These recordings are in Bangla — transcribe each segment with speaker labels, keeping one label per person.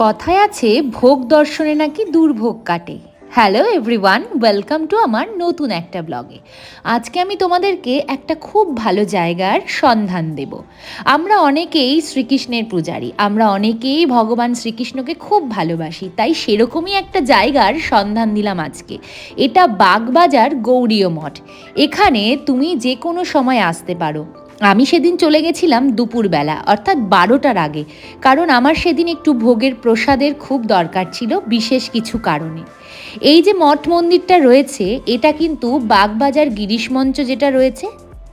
Speaker 1: কথায় আছে, ভোগ দর্শনে নাকি দুর্ভোগ কাটে। হ্যালো এভরিওয়ান ওয়েলকাম টু আমার নতুন একটা ব্লগে আজকে আমি তোমাদেরকে একটা খুব ভালো জায়গার সন্ধান দেব। আমরা অনেকেই শ্রীকৃষ্ণের পূজারী, আমরা অনেকেই ভগবান শ্রীকৃষ্ণকে খুব ভালোবাসি, তাই সেরকমই একটা জায়গার সন্ধান দিলাম আজকে। এটা বাগবাজার গৌরীয় মঠ। এখানে তুমি যে কোনো সময় আসতে পারো। আমি সেদিন চলে গেছিলাম দুপুরবেলা, অর্থাৎ বারোটার আগে, কারণ আমার সেদিন একটু ভোগের প্রসাদের খুব দরকার ছিল, বিশেষ কিছু কারণে। এই যে মঠ মন্দিরটা রয়েছে, এটা কিন্তু বাগবাজার গিরিশ মঞ্চ যেটা রয়েছে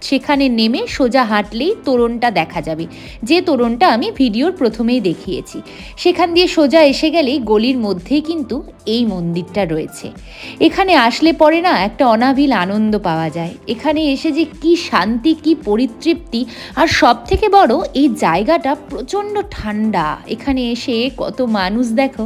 Speaker 1: সেখানে নেমে সোজা হাঁটলেই তোরণটা দেখা যাবে। যে তোরণটা আমি ভিডিওর প্রথমেই দেখিয়েছি। সেখান দিয়ে সোজা এসে গেলেই গলির মধ্যেই কিন্তু এই মন্দিরটা রয়েছে। এখানে আসলে পরে না একটা অনাবিল আনন্দ পাওয়া যায়। এখানে এসে যে কি শান্তি, কি পরিতৃপ্তি আর সব থেকে বড় এই জায়গাটা প্রচণ্ড ঠান্ডা। এখানে এসে কত মানুষ দেখো,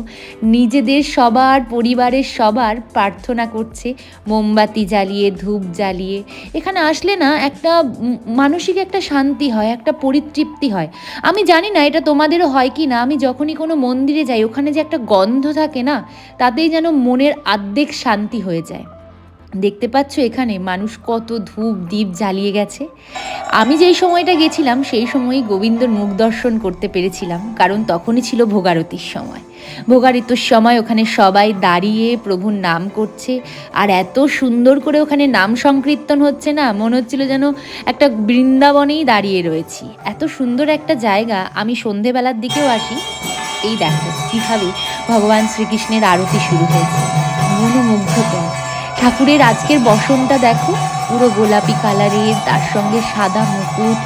Speaker 1: নিজেদের সবার, পরিবারের সবার প্রার্থনা করছে। মোমবাতি জ্বালিয়ে, ধূপ জ্বালিয়ে। এখানে আসলে না একটা উম, মানসিক একটা শান্তি হয় একটা পরিতৃপ্তি হয়। আমি জানি না এটা তোমাদেরও হয় কি না। আমি যখনই কোনো মন্দিরে যাই ওখানে যে একটা গন্ধ থাকে না তাতেই যেন মনের আর্ধেক শান্তি হয়ে যায়। দেখতে পাচ্ছ এখানে মানুষ কত ধূপ দ্বীপ জ্বালিয়ে গেছে। আমি যেই সময়টা গেছিলাম, সেই সময়ই গোবিন্দর মুখ দর্শন করতে পেরেছিলাম, কারণ তখনই ছিল ভোগারতির সময়। ভোগারতির সময় ওখানে সবাই দাঁড়িয়ে প্রভুর নাম করছে, আর এত সুন্দর করে ওখানে নাম সংকীর্তন হচ্ছে না, মনে হচ্ছিল যেন একটা বৃন্দাবনেই দাঁড়িয়ে রয়েছি। এত সুন্দর একটা জায়গা, আমি সন্ধেবেলার দিকেও আসি। এই দেখো, কীভাবে ভগবান শ্রীকৃষ্ণের আরতি শুরু হয়েছে। মনোমুগ্ধকর। ঠাকুরের আজকের বসনটা দেখো। পুরো গোলাপি কালারের, তার সঙ্গে সাদা মুকুট।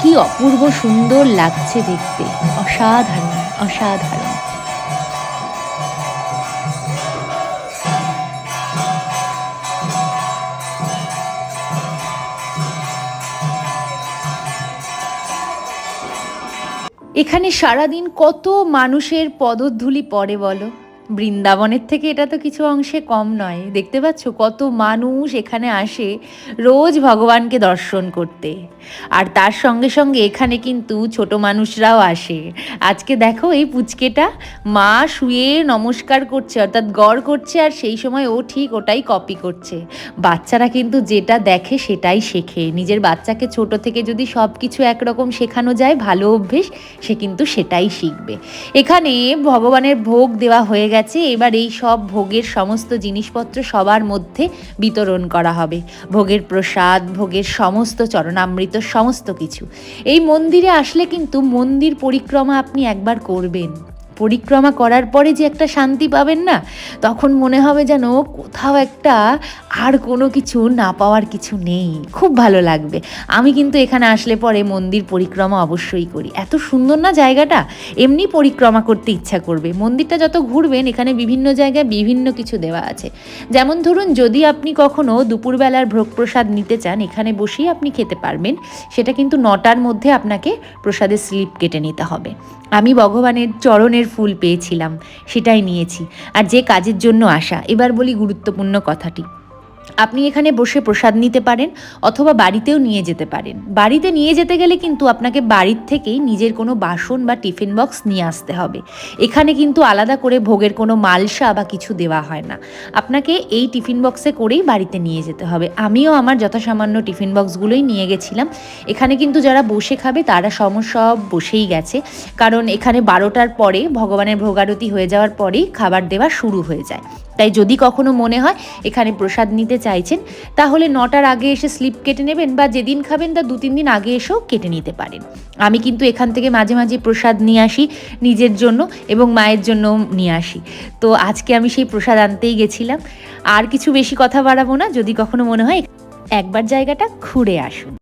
Speaker 1: কি অপূর্ব সুন্দর লাগছে দেখতে। অসাধারণ অসাধারণ। এখানে সারাদিন কত মানুষের পদধূলি পড়ে বলো? বৃন্দাবনের থেকে এটা তো কিছু অংশে কম নয়। দেখতে পাচ্ছ কত মানুষ এখানে আসে রোজ ভগবানকে দর্শন করতে। আর তার সঙ্গে সঙ্গে এখানে কিন্তু ছোট মানুষরাও আসে। আজকে দেখো এই পুচকেটা মা শুয়ে নমস্কার করছে, অর্থাৎ গড় করছে, আর সেই সময় ও ঠিক ওটাই কপি করছে। বাচ্চারা কিন্তু যেটা দেখে সেটাই শেখে। নিজের বাচ্চাকে ছোট থেকে যদি সব কিছু একরকম শেখানো যায়, ভালো অভ্যেস, সে কিন্তু সেটাই শিখবে। এখানে ভগবানের ভোগ দেওয়া হয়ে গেছে, এবার এই সব ভোগের সমস্ত জিনিসপত্র সবার মধ্যে বিতরণ করা হবে। ভোগের প্রসাদ, ভোগের সমস্ত চরণামৃত, সমস্ত কিছু। এই মন্দিরে আসলে কিন্তু মন্দির পরিক্রমা আপনি একবার করবেন। পরিক্রমা করার পরে যে একটা শান্তি পাবেন না, তখন মনে হবে যেন কোথাও একটা আর কোনো কিছু না পাওয়ার কিছু নেই। খুব ভালো লাগবে। আমি কিন্তু এখানে আসলে পরে মন্দির পরিক্রমা অবশ্যই করি। এত সুন্দর না জায়গাটা? এমনি পরিক্রমা করতে ইচ্ছা করবে। মন্দিরটা যত ঘুরবেন, এখানে বিভিন্ন জায়গায় বিভিন্ন কিছু দেওয়া আছে। যেমন ধরুন, যদি আপনি কখনো দুপুরবেলার ভোগ প্রসাদ নিতে চান, এখানে বসেই আপনি খেতে পারবেন। সেটা কিন্তু নটার মধ্যে আপনাকে প্রসাদের স্লিপ কেটে নিতে হবে। আমি ভগবানের চরণের ফুল পেয়েছিলাম সেটাই নিয়েছি। আর যে কাজের জন্য আসা এবার বলি গুরুত্বপূর্ণ কথাটি। আপনি এখানে বসে প্রসাদ নিতে পারেন অথবা বাড়িতেও নিয়ে যেতে পারেন। বাড়িতে নিয়ে যেতে গেলে কিন্তু আপনাকে বাড়ির থেকেই নিজের কোনো বাসন বা টিফিন বক্স নিয়ে আসতে হবে। এখানে কিন্তু আলাদা করে ভোগের কোনো মালসা বা কিছু দেওয়া হয় না। আপনাকে এই টিফিন বক্সে করেই বাড়িতে নিয়ে যেতে হবে। আমিও আমার যথাসামান্য টিফিন বক্সগুলোই নিয়ে গেছিলাম। এখানে কিন্তু যারা বসে খাবে তারা সমস্যা বসেই গেছে। কারণ এখানে বারোটার পরে ভগবানের ভোগারতি হয়ে যাওয়ার পরেই খাবার দেওয়া শুরু হয়ে যায়। তাই যদি কখনো মনে হয় এখানে প্রসাদ নিতে চাইছেন, তাহলে নটার আগে এসে স্লিপ কেটে নেবেন বা যেদিন খাবেন তা দু তিন দিন আগে এসেও কেটে নিতে পারেন। আমি কিন্তু এখান থেকে মাঝে মাঝে প্রসাদ নিয়ে আসি নিজের জন্য এবং মায়ের জন্য নিয়ে আসি। তো আজকে আমি সেই প্রসাদ আনতেই গেছিলাম। আর কিছু বেশি কথা বাড়াবো না, যদি কখনো মনে হয়, একবার জায়গাটা ঘুরে আসুন।